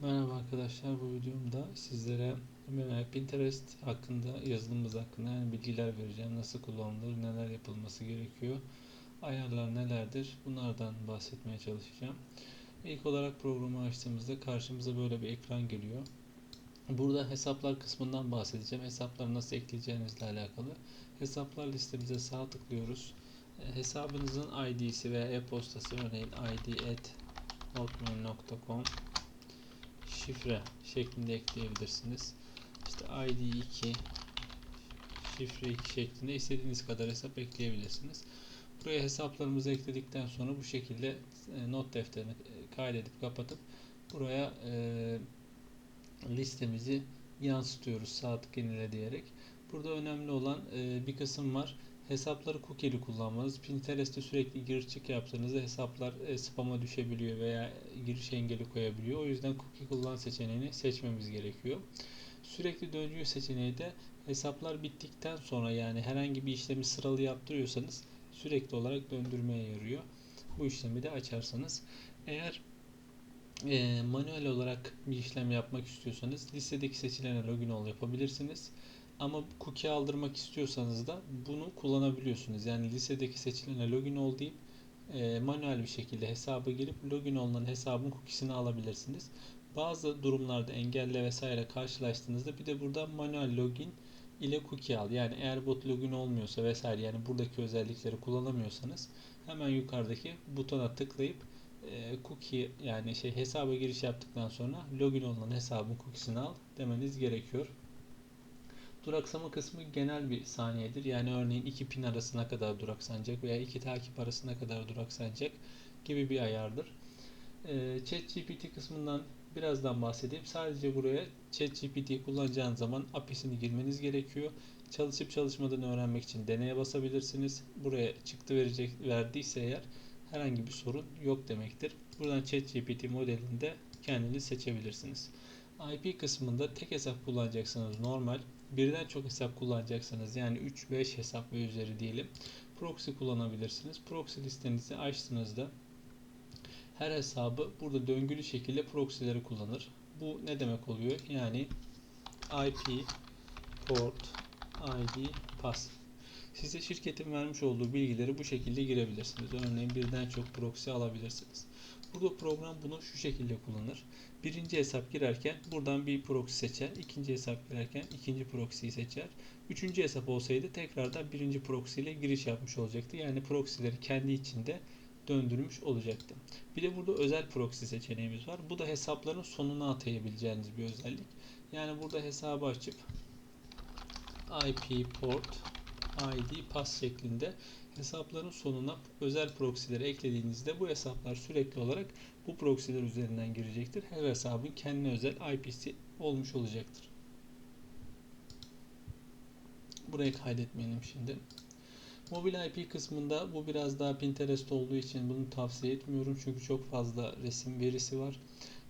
Merhaba arkadaşlar bu videomda sizlere Pinterest hakkında yazılımımız hakkında yani bilgiler vereceğim. Nasıl kullanılır, neler yapılması gerekiyor, ayarlar nelerdir bunlardan bahsetmeye çalışacağım. İlk olarak programı açtığımızda karşımıza böyle bir ekran geliyor. Burada hesaplar kısmından bahsedeceğim. Hesapları nasıl ekleyeceğinizle alakalı. Hesaplar listemize sağ tıklıyoruz. E, Hesabınızın ID'si veya e-postası örneğin id@hotmail.com şifre şeklinde ekleyebilirsiniz. İşte ID 2 şifre 2 şeklinde istediğiniz kadar hesap ekleyebilirsiniz. Buraya hesaplarımızı ekledikten sonra bu şekilde e, not defterini e, kaydedip kapatıp buraya e, listemizi yansıtıyoruz sağ tık diyerek. Burada önemli olan bir kısım var. Hesapları cookie'li kullanmanız. Pinterest'te sürekli giriş çık yaptığınızda hesaplar e, spam'a düşebiliyor veya giriş engeli koyabiliyor. O yüzden cookie kullan seçeneğini seçmemiz gerekiyor. Sürekli döngü seçeneği de hesaplar bittikten sonra yani herhangi bir işlemi sıralı yaptırıyorsanız sürekli olarak döndürmeye yarıyor. Bu işlemi de açarsanız eğer e, manuel olarak bir işlem yapmak istiyorsanız listedeki seçilene login ol yapabilirsiniz. Ama cookie aldırmak istiyorsanız da bunu kullanabiliyorsunuz. Yani listedeki seçilene login ol deyip e, manuel bir şekilde hesaba girip login olunan hesabın cookie'sini alabilirsiniz. Bazı durumlarda engelle vesaire karşılaştığınızda bir de burada manuel login ile cookie al. Yani eğer bot login olmuyorsa vesaire yani buradaki özellikleri kullanamıyorsanız hemen yukarıdaki butona tıklayıp e, cookie yani şey hesaba giriş yaptıktan sonra login olunan hesabın cookie'sini al demeniz gerekiyor. Duraksama kısmı genel bir saniyedir. Yani örneğin iki pin arasına kadar duraksanacak veya iki takip arasına kadar duraksanacak gibi bir ayardır. Ee, ChatGPT kısmından birazdan bahsedeyim. Sadece buraya ChatGPT kullanacağınız zaman API'sini girmeniz gerekiyor. Çalışıp çalışmadığını öğrenmek için deneye basabilirsiniz. Buraya çıktı verecek verdiyse eğer herhangi bir sorun yok demektir. Buradan ChatGPT modelinde kendiniz seçebilirsiniz. IP kısmında tek hesap kullanacaksanız normal, birden çok hesap kullanacaksanız yani 3-5 hesap ve üzeri diyelim proxy kullanabilirsiniz. Proxy listenizi açtığınızda her hesabı burada döngülü şekilde proxy'leri kullanır. Bu ne demek oluyor? Yani IP, port, ID, pass. Size şirketin vermiş olduğu bilgileri bu şekilde girebilirsiniz. Örneğin birden çok proxy alabilirsiniz. Burada program bunu şu şekilde kullanır. Birinci hesap girerken buradan bir proxy seçer. İkinci hesap girerken ikinci proxy'yi seçer. Üçüncü hesap olsaydı tekrardan birinci proxy ile giriş yapmış olacaktı. Yani proxy'leri kendi içinde döndürmüş olacaktı. Bir de burada özel proxy seçeneğimiz var. Bu da hesapların sonuna atayabileceğiniz bir özellik. Yani burada hesabı açıp IP port ID pass şeklinde hesapların sonuna özel proxy'leri eklediğinizde bu hesaplar sürekli olarak bu proxy'ler üzerinden girecektir. Her hesabın kendine özel IP'si olmuş olacaktır. Burayı kaydetmeyelim şimdi. Mobil IP kısmında bu biraz daha Pinterest olduğu için bunu tavsiye etmiyorum. Çünkü çok fazla resim verisi var.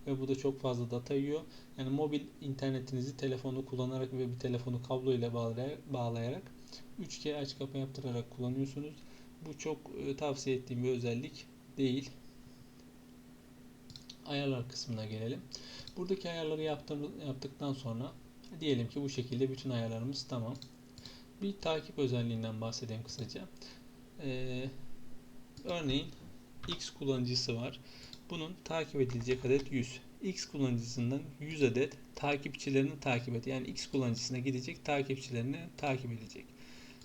Ve bu da çok fazla data yiyor. Yani mobil internetinizi telefonu kullanarak ve bir telefonu kablo ile bağlayarak 3G aç kapa yaptırarak kullanıyorsunuz. Bu çok e, tavsiye ettiğim bir özellik değil. Ayarlar kısmına gelelim. Buradaki ayarları yaptıktan sonra diyelim ki bu şekilde bütün ayarlarımız tamam. Bir takip özelliğinden bahsedeyim kısaca. Ee, örneğin X kullanıcısı var. Bunun takip edilecek adet 100. X kullanıcısından 100 adet takipçilerini takip et. Yani X kullanıcısına gidecek takipçilerini takip edecek.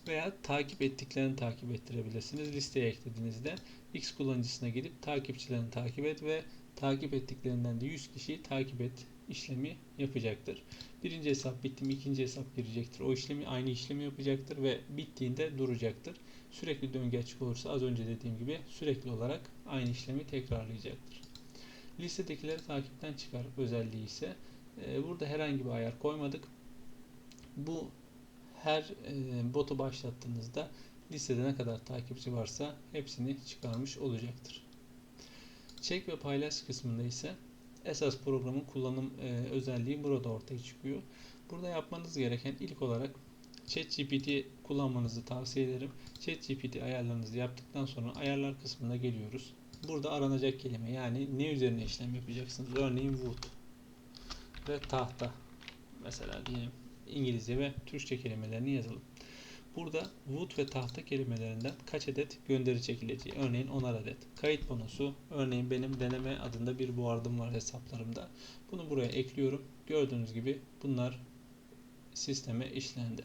Veya takip ettiklerini takip ettirebilirsiniz. Listeye eklediğinizde X kullanıcısına gidip takipçilerini takip et ve takip ettiklerinden de 100 kişiyi takip et işlemi yapacaktır. Birinci hesap bitti mi ikinci hesap girecektir. O işlemi aynı işlemi yapacaktır ve bittiğinde duracaktır. Sürekli döngü açık olursa az önce dediğim gibi sürekli olarak aynı işlemi tekrarlayacaktır. Listedekileri takipten çıkar özelliği ise e, burada herhangi bir ayar koymadık. Bu her e, botu başlattığınızda listede ne kadar takipçi varsa hepsini çıkarmış olacaktır. Çek ve paylaş kısmında ise esas programın kullanım e, özelliği burada ortaya çıkıyor. Burada yapmanız gereken ilk olarak ChatGPT kullanmanızı tavsiye ederim. ChatGPT ayarlarınızı yaptıktan sonra ayarlar kısmına geliyoruz. Burada aranacak kelime yani ne üzerine işlem yapacaksınız? Örneğin Wood. ve tahta mesela diyelim İngilizce ve Türkçe kelimelerini yazalım. Burada wood ve tahta kelimelerinden kaç adet gönderi çekileceği. Örneğin 10'ar adet. Kayıt panosu. Örneğin benim deneme adında bir board'ım var hesaplarımda. Bunu buraya ekliyorum. Gördüğünüz gibi bunlar sisteme işlendi.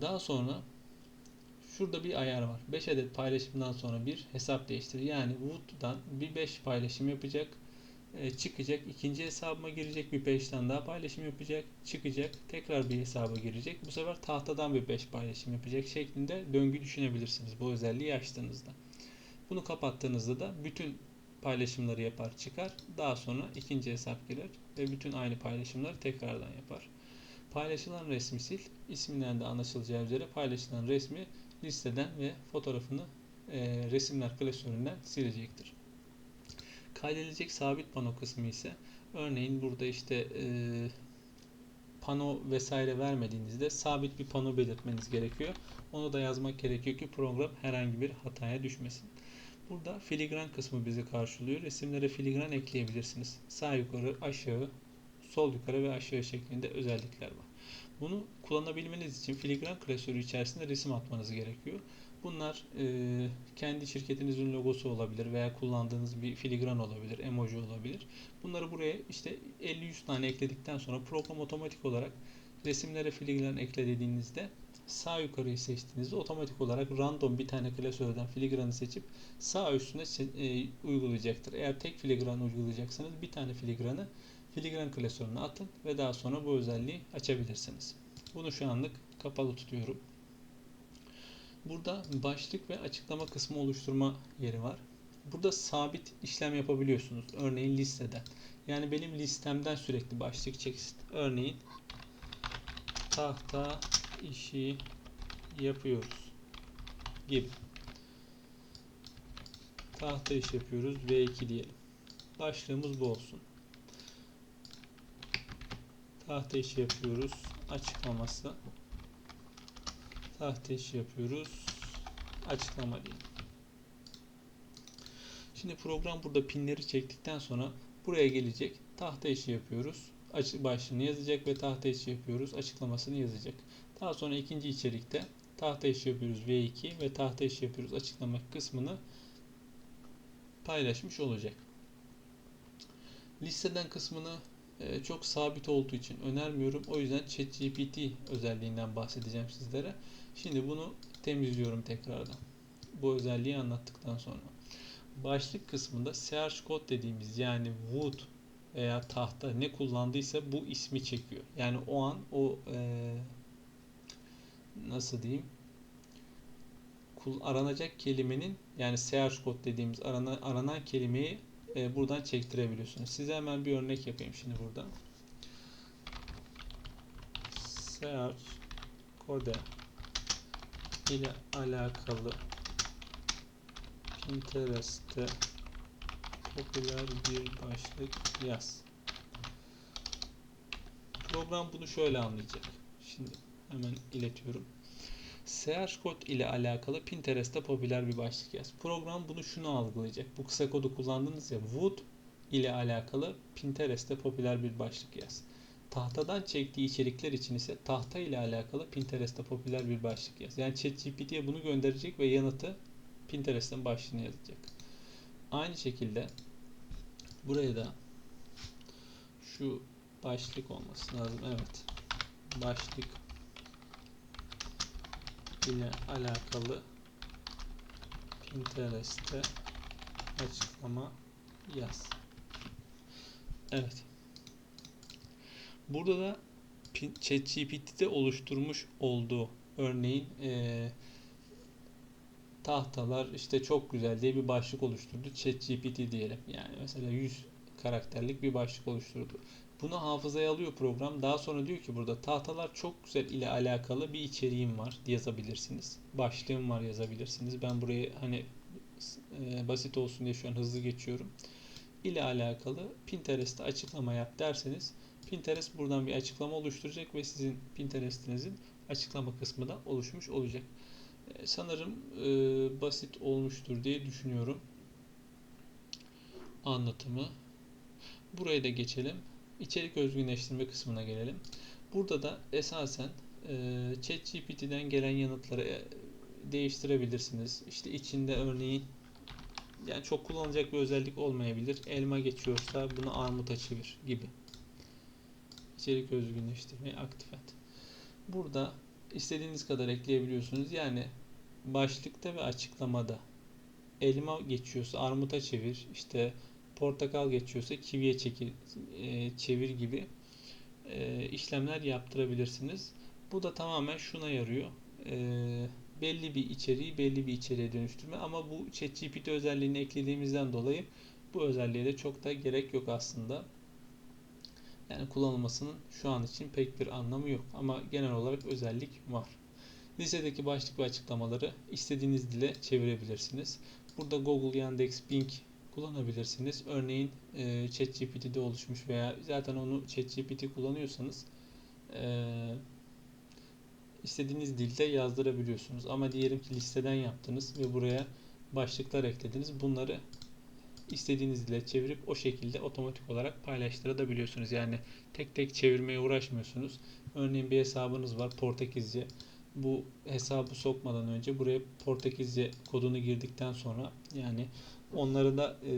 Daha sonra şurada bir ayar var. 5 adet paylaşımdan sonra bir hesap değiştir. Yani Wood'dan bir 5 paylaşım yapacak çıkacak. ikinci hesabıma girecek. Bir 5 tane daha paylaşım yapacak. Çıkacak. Tekrar bir hesaba girecek. Bu sefer tahtadan bir 5 paylaşım yapacak şeklinde döngü düşünebilirsiniz bu özelliği açtığınızda. Bunu kapattığınızda da bütün paylaşımları yapar çıkar. Daha sonra ikinci hesap girer ve bütün aynı paylaşımları tekrardan yapar. Paylaşılan resmi sil. isminden de anlaşılacağı üzere paylaşılan resmi listeden ve fotoğrafını e, resimler klasöründen silecektir. Kaydedilecek sabit pano kısmı ise örneğin burada işte e, pano vesaire vermediğinizde sabit bir pano belirtmeniz gerekiyor. Onu da yazmak gerekiyor ki program herhangi bir hataya düşmesin. Burada filigran kısmı bizi karşılıyor. Resimlere filigran ekleyebilirsiniz. Sağ yukarı, aşağı, sol yukarı ve aşağı şeklinde özellikler var. Bunu kullanabilmeniz için filigran klasörü içerisinde resim atmanız gerekiyor. Bunlar e, kendi şirketinizin logosu olabilir veya kullandığınız bir filigran olabilir, emoji olabilir. Bunları buraya işte 50-100 tane ekledikten sonra program otomatik olarak resimlere filigran ekle dediğinizde sağ yukarıyı seçtiğinizde otomatik olarak random bir tane klasörden filigranı seçip sağ üstüne e, uygulayacaktır. Eğer tek filigran uygulayacaksanız bir tane filigranı filigran klasörüne atın ve daha sonra bu özelliği açabilirsiniz. Bunu şu anlık kapalı tutuyorum. Burada başlık ve açıklama kısmı oluşturma yeri var. Burada sabit işlem yapabiliyorsunuz. Örneğin listeden. Yani benim listemden sürekli başlık çeksin. Örneğin tahta işi yapıyoruz gibi. Tahta iş yapıyoruz V2 diyelim. Başlığımız bu olsun. Tahta işi yapıyoruz. Açıklaması tahta işi yapıyoruz. Açıklama diyelim. Şimdi program burada pinleri çektikten sonra buraya gelecek. Tahta yapıyoruz. Açık başlığını yazacak ve tahta yapıyoruz. Açıklamasını yazacak. Daha sonra ikinci içerikte tahta yapıyoruz V2 ve tahta yapıyoruz açıklama kısmını paylaşmış olacak. Listeden kısmını e, çok sabit olduğu için önermiyorum. O yüzden ChatGPT özelliğinden bahsedeceğim sizlere. Şimdi bunu temizliyorum tekrardan. Bu özelliği anlattıktan sonra. Başlık kısmında search code dediğimiz yani wood veya tahta ne kullandıysa bu ismi çekiyor. Yani o an o e, nasıl diyeyim aranacak kelimenin yani search code dediğimiz arana, aranan kelimeyi e, buradan çektirebiliyorsunuz. Size hemen bir örnek yapayım şimdi burada. Search code ile alakalı Pinterest'te popüler bir başlık yaz. Program bunu şöyle anlayacak. Şimdi hemen iletiyorum. Search kod ile alakalı Pinterest'te popüler bir başlık yaz. Program bunu şunu algılayacak. Bu kısa kodu kullandınız ya Wood ile alakalı Pinterest'te popüler bir başlık yaz. Tahtadan çektiği içerikler için ise tahta ile alakalı Pinterest'te popüler bir başlık yaz. Yani ChatGPT'ye bunu gönderecek ve yanıtı Pinterest'in başlığına yazacak. Aynı şekilde buraya da şu başlık olması lazım. Evet. Başlık ile alakalı Pinterest'te açıklama yaz. Evet. Burada da ChatGPT'de oluşturmuş olduğu örneğin e, tahtalar işte çok güzel diye bir başlık oluşturdu. ChatGPT diyelim. Yani mesela 100 karakterlik bir başlık oluşturdu. Bunu hafızaya alıyor program. Daha sonra diyor ki burada tahtalar çok güzel ile alakalı bir içeriğim var yazabilirsiniz. Başlığım var yazabilirsiniz. Ben burayı hani e, basit olsun diye şu an hızlı geçiyorum. ile alakalı Pinterest'te açıklama yap derseniz Pinterest buradan bir açıklama oluşturacak ve sizin Pinterest'inizin açıklama kısmı da oluşmuş olacak. Ee, sanırım e, basit olmuştur diye düşünüyorum. Anlatımı. Buraya da geçelim. İçerik özgünleştirme kısmına gelelim. Burada da esasen e, ChatGPT'den gelen yanıtları e, değiştirebilirsiniz. İşte içinde örneğin yani çok kullanılacak bir özellik olmayabilir. Elma geçiyorsa bunu armuta çevir gibi. İçerik özgünleştirmeyi aktif et. Burada istediğiniz kadar ekleyebiliyorsunuz. Yani başlıkta ve açıklamada elma geçiyorsa armuta çevir, işte portakal geçiyorsa kiviye çekil, e, çevir gibi e, işlemler yaptırabilirsiniz. Bu da tamamen şuna yarıyor. E, belli bir içeriği belli bir içeriğe dönüştürme ama bu ChatGPT özelliğini eklediğimizden dolayı bu özelliğe de çok da gerek yok aslında. Yani kullanılmasının şu an için pek bir anlamı yok ama genel olarak özellik var. Listedeki başlık ve açıklamaları istediğiniz dile çevirebilirsiniz. Burada Google, Yandex, Bing kullanabilirsiniz. Örneğin e, ChatGPT'de oluşmuş veya zaten onu ChatGPT kullanıyorsanız e, istediğiniz dilde yazdırabiliyorsunuz. Ama diyelim ki listeden yaptınız ve buraya başlıklar eklediniz. Bunları istediğiniz dile çevirip o şekilde otomatik olarak paylaştırabiliyorsunuz. Yani tek tek çevirmeye uğraşmıyorsunuz. Örneğin bir hesabınız var Portekizce. Bu hesabı sokmadan önce buraya Portekizce kodunu girdikten sonra yani onları da e,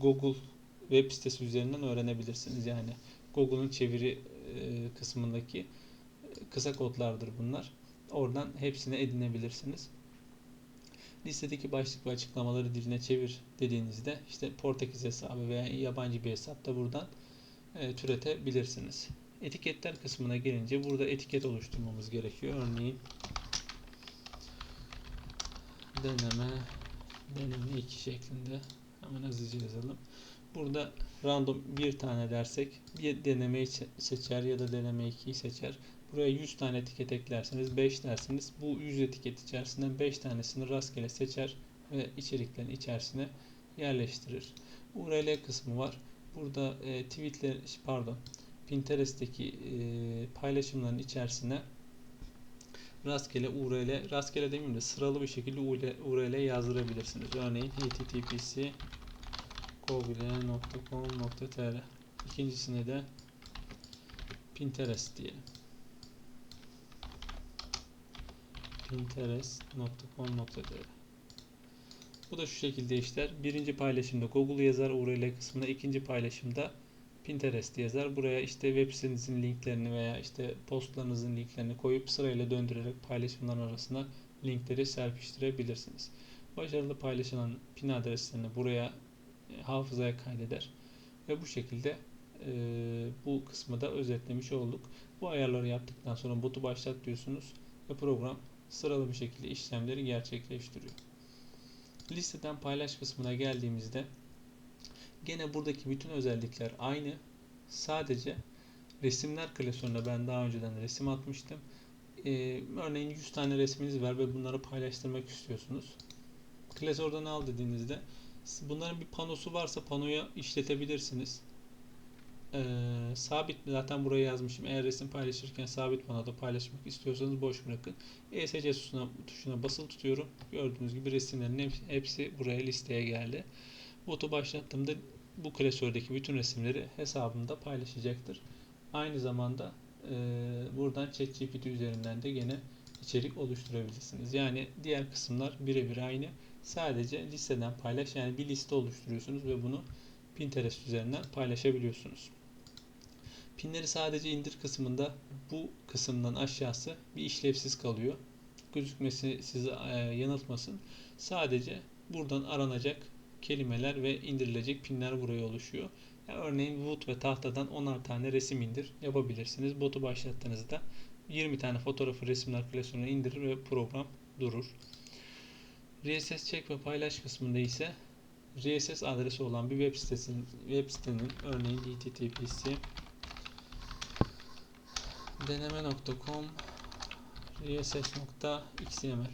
Google web sitesi üzerinden öğrenebilirsiniz. Yani Google'un çeviri e, kısmındaki kısa kodlardır bunlar. Oradan hepsini edinebilirsiniz. Listedeki başlık ve açıklamaları diline çevir dediğinizde işte Portekiz hesabı veya yabancı bir hesap da buradan e, türetebilirsiniz. Etiketler kısmına gelince burada etiket oluşturmamız gerekiyor. Örneğin deneme deneme 2 şeklinde hemen hızlıca yazalım. Burada random bir tane dersek bir denemeyi seçer ya da deneme 2'yi seçer. Buraya 100 tane etiket eklerseniz 5 dersiniz. Bu 100 etiket içerisinden 5 tanesini rastgele seçer ve içeriklerin içerisine yerleştirir. URL kısmı var. Burada e, tweetler pardon Pinterest'teki e, paylaşımların içerisine rastgele URL, rastgele demeyeyim de sıralı bir şekilde URL yazdırabilirsiniz. Örneğin https google.com.tr İkincisine de Pinterest diyelim. pinterest.com.tr Bu da şu şekilde işler. Birinci paylaşımda Google yazar URL kısmına, ikinci paylaşımda Pinterest yazar. Buraya işte web sitenizin linklerini veya işte postlarınızın linklerini koyup sırayla döndürerek paylaşımların arasına linkleri serpiştirebilirsiniz. Başarılı paylaşılan pin adreslerini buraya e, hafızaya kaydeder ve bu şekilde e, bu kısmı da özetlemiş olduk. Bu ayarları yaptıktan sonra botu başlat diyorsunuz ve program sıralı bir şekilde işlemleri gerçekleştiriyor. Listeden paylaş kısmına geldiğimizde gene buradaki bütün özellikler aynı. Sadece resimler klasörüne ben daha önceden resim atmıştım. Ee, örneğin 100 tane resminiz var ve bunları paylaştırmak istiyorsunuz. Klasörden al dediğinizde bunların bir panosu varsa panoya işletebilirsiniz e, sabit zaten buraya yazmışım. Eğer resim paylaşırken sabit panoda paylaşmak istiyorsanız boş bırakın. ESC tuşuna, tuşuna basılı tutuyorum. Gördüğünüz gibi resimlerin hepsi buraya listeye geldi. Botu başlattığımda bu klasördeki bütün resimleri hesabımda paylaşacaktır. Aynı zamanda e, buradan ChatGPT üzerinden de gene içerik oluşturabilirsiniz. Yani diğer kısımlar birebir aynı. Sadece listeden paylaş yani bir liste oluşturuyorsunuz ve bunu Pinterest üzerinden paylaşabiliyorsunuz. Pinleri sadece indir kısmında bu kısımdan aşağısı bir işlevsiz kalıyor. Gözükmesi sizi e, yanıltmasın. Sadece buradan aranacak kelimeler ve indirilecek pinler buraya oluşuyor. Yani örneğin Wood ve tahtadan 10'ar tane resim indir yapabilirsiniz. Botu başlattığınızda 20 tane fotoğrafı resimler klasörüne indirir ve program durur. RSS çek ve paylaş kısmında ise RSS adresi olan bir web sitesinin web sitenin örneğin https deneme.com rss.xml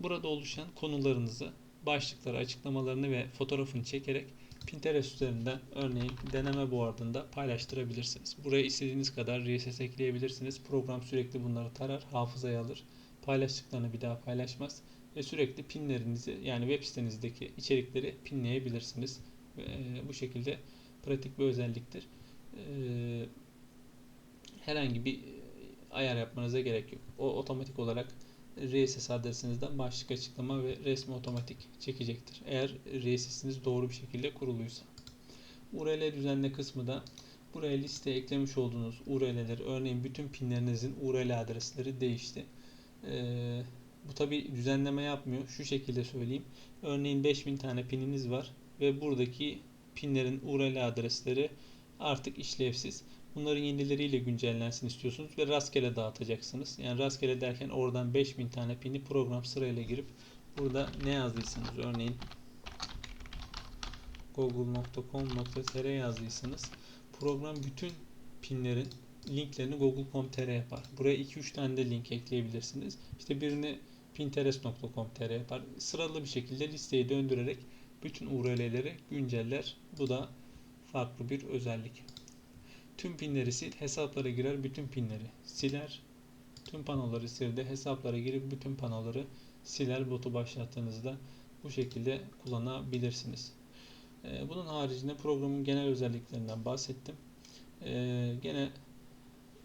Burada oluşan konularınızı, başlıkları, açıklamalarını ve fotoğrafını çekerek Pinterest üzerinden örneğin deneme board'ında paylaştırabilirsiniz. Buraya istediğiniz kadar RSS ekleyebilirsiniz. Program sürekli bunları tarar, hafızaya alır. Paylaştıklarını bir daha paylaşmaz ve sürekli pinlerinizi yani web sitenizdeki içerikleri pinleyebilirsiniz. Ve bu şekilde pratik bir özelliktir. Ee, herhangi bir ayar yapmanıza gerek yok. O otomatik olarak RSS adresinizden başlık açıklama ve resmi otomatik çekecektir. Eğer RSS'iniz doğru bir şekilde kuruluysa. URL düzenle kısmı da buraya listeye eklemiş olduğunuz URL'leri örneğin bütün pinlerinizin URL adresleri değişti. Ee, bu tabi düzenleme yapmıyor. Şu şekilde söyleyeyim. Örneğin 5000 tane pininiz var ve buradaki pinlerin URL adresleri artık işlevsiz. Bunların yenileriyle güncellensin istiyorsunuz ve rastgele dağıtacaksınız. Yani rastgele derken oradan 5000 tane pini program sırayla girip burada ne yazdıysanız örneğin google.com.tr yazdıysanız program bütün pinlerin linklerini google.com.tr yapar. Buraya 2-3 tane de link ekleyebilirsiniz. İşte birini pinterest.com.tr yapar. Sıralı bir şekilde listeyi döndürerek bütün URL'leri günceller. Bu da farklı bir özellik. Tüm pinleri sil, hesaplara girer, bütün pinleri siler. Tüm panoları sildi, hesaplara girip bütün panoları siler botu başlattığınızda bu şekilde kullanabilirsiniz. Ee, Bunun haricinde programın genel özelliklerinden bahsettim. Ee, Gene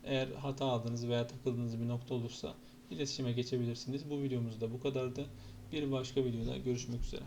eğer hata aldığınız veya takıldığınız bir nokta olursa iletişime geçebilirsiniz. Bu videomuz da bu kadardı. Bir başka videoda görüşmek üzere.